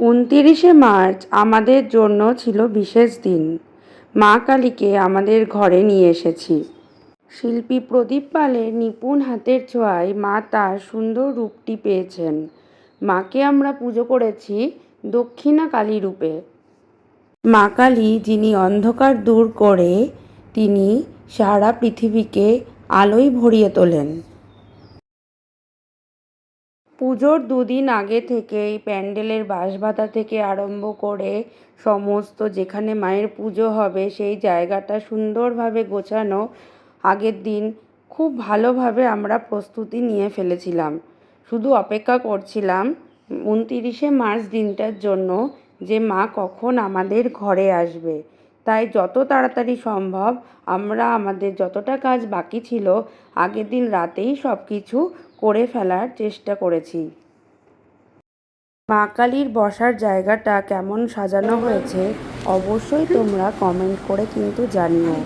উনতিরিশে March আমাদের জন্য ছিল বিশেষ দিন। মা কালীকে আমাদের ঘরে নিয়ে এসেছি। শিল্পী প্রদীপ পালের নিপুণ হাতের ছোঁয়ায় মা তার সুন্দর রূপটি পেয়েছেন। মাকে আমরা পুজো করেছি দক্ষিণা কালী রূপে। মা কালী যিনি অন্ধকার দূর করে, তিনি সারা পৃথিবীকে আলোয় ভরিয়ে তোলেন। পুজোর দুদিন আগে থেকেই প্যান্ডেলের বাঁশবাঁধা থেকে আরম্ভ করে সমস্ত যেখানে মায়ের পুজো হবে, সেই জায়গাটা সুন্দরভাবে গোছানো আগের দিন। খুব ভালোভাবে আমরা প্রস্তুতি নিয়ে ফেলেছিলাম। শুধু অপেক্ষা করছিলাম উনতিরিশে মার্চ দিনটার জন্য যে মা কখন আমাদের ঘরে আসবে। তাই যত তাড়াতাড়ি সম্ভব আমরা আমাদের যতটা কাজ বাকি ছিল, আগের দিন রাতেই সব কিছু করে ফেলার চেষ্টা করেছি। মা কালীর বসার জায়গাটা কেমন সাজানো হয়েছে, অবশ্যই তোমরা কমেন্ট করে কিন্তু জানিও।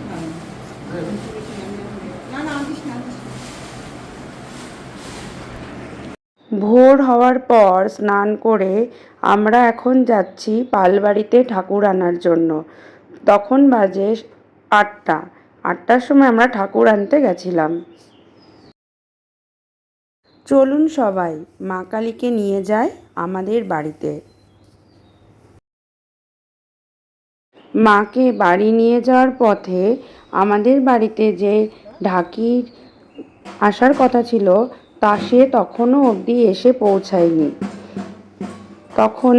ভোর হওয়ার পর স্নান করে আমরা এখন যাচ্ছি পালবাড়িতে ঠাকুর আনার জন্য। তখন বাজে আটটা। আটটার সময় আমরা ঠাকুর আনতে গেছিলাম। চলুন সবাই, মা কালীকে নিয়ে যায় আমাদের বাড়িতে। মাকে বাড়ি নিয়ে যাওয়ার পথে আমাদের বাড়িতে যে ঢাকির আসার কথা ছিল, তা সে তখনও অবধি এসে পৌঁছায়নি। তখন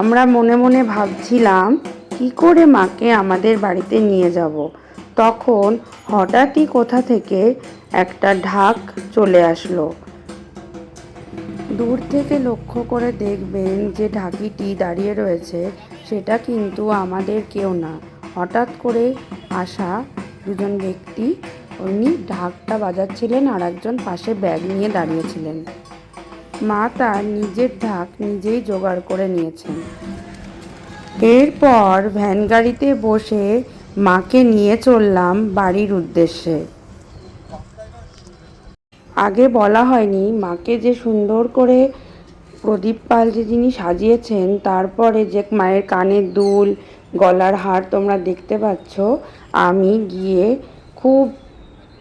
আমরা মনে মনে ভাবছিলাম কি করে মাকে আমাদের বাড়িতে নিয়ে যাব? তখন হঠাৎই কোথা থেকে একটা ঢাক চলে আসলো। দূর থেকে লক্ষ্য করে দেখবেন যে ঢাকিটি দাঁড়িয়ে রয়েছে, সেটা কিন্তু আমাদের কেউ না। হঠাৎ করে আসা দুজন ব্যক্তি, উনি ঢাকটা বাজাচ্ছিলেন আর একজন পাশে ব্যাগ নিয়ে দাঁড়িয়েছিলেন। মা তার নিজের ঢাক নিজেই জোগাড় করে নিয়েছেন। এরপর ভ্যান গাড়িতে বসে মাকে নিয়ে চললাম বাড়ির উদ্দেশ্যে। আগে বলা হয়নি, মাকে যে সুন্দর করে প্রদীপ পাল যে যিনি সাজিয়েছেন, তারপরে যে মায়ের কানের দুল, গলার হার তোমরা দেখতে পাচ্ছ, আমি গিয়ে খুব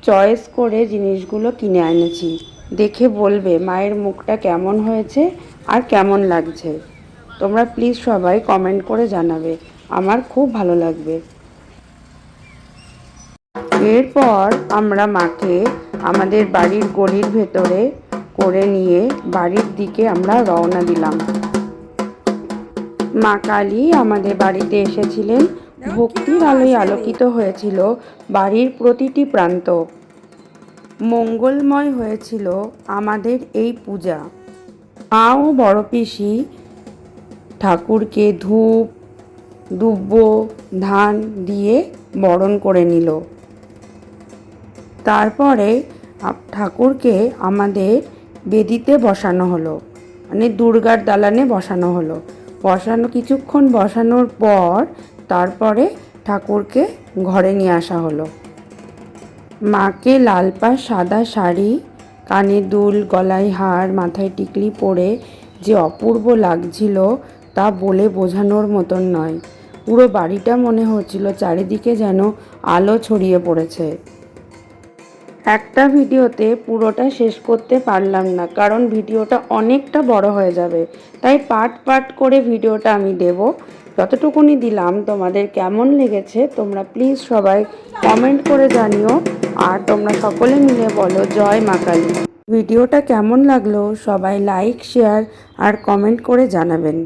চয়েস করে জিনিসগুলো কিনে এনেছি। দেখে বলবে, মায়ের মুখটা কেমন হয়েছে আর কেমন লাগছে। তোমরা প্লিজ সবাই কমেন্ট করে জানাবে। আমার খুব ভালো লাগবে। এরপর আমরা মাকে আমাদের বাড়ির গলির ভেতরে করে নিয়ে বাড়ির দিকে আমরা রওনা দিলাম। মা কালী আমাদের বাড়িতে এসেছিলেন। ভক্তির আলোয় আলোকিত হয়েছিল বাড়ির প্রতিটি প্রান্ত। মঙ্গলময় হয়েছিল আমাদের এই পূজা। মা ও বড় পিসি ঠাকুরকে ধূপ, দুব্ব, ধান দিয়ে বরণ করে নিল। তারপরে ঠাকুরকে আমাদের বেদিতে বসানো হলো। মানে দুর্গার দালানে বসানো হলো। বসানো, কিছুক্ষণ বসানোর পর তারপরে ঠাকুরকে ঘরে নিয়ে আসা হলো। মাকে লাল পাড় সাদা শাড়ি কানে দুল, গলায় হার, মাথায় টিকলি পরে যে অপূর্ব লাগছিল তা বলে বোঝানোর মতন নয়। পুরো বাড়িটা মনে হচ্ছিল চারিদিকে যেন আলো ছড়িয়ে পড়েছে। একটা ভিডিওতে পুরোটা শেষ করতে পারলাম না, কারণ ভিডিওটা অনেকটা বড় হয়ে যাবে। তাই পার্ট পার্ট করে ভিডিওটা আমি দেব। যতটুকুনি দিলাম, তোমাদের কেমন লেগেছে তোমরা প্লিজ সবাই কমেন্ট করে জানিও। আর তোমরা সকলে মিলে বলো, জয় মা কালী। ভিডিওটা কেমন লাগল সবাই লাইক, শেয়ার আর কমেন্ট করে জানাবেন।